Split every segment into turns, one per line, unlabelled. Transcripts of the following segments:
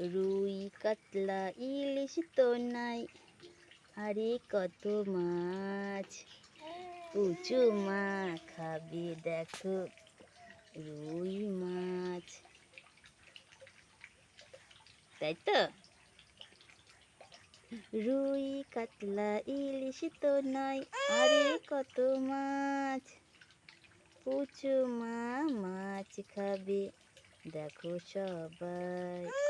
রুই, কাতলা, ইলিশ তো নাই আরে কত মাছ। পুচু মা খাবে দেখো রুই মাছ। তাই তো? রুই, কাতলা, ইলিশ তো নাই আরে কত মাছ। পুচু মা মাছ খাবে। দেখো সবাই।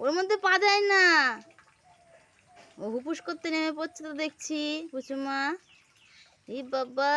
ওর মধ্যে পা দেয় না। ও হুপুস করতে নেমে পড়ছে তো দেখছি, পুচুমা। এই বাবা!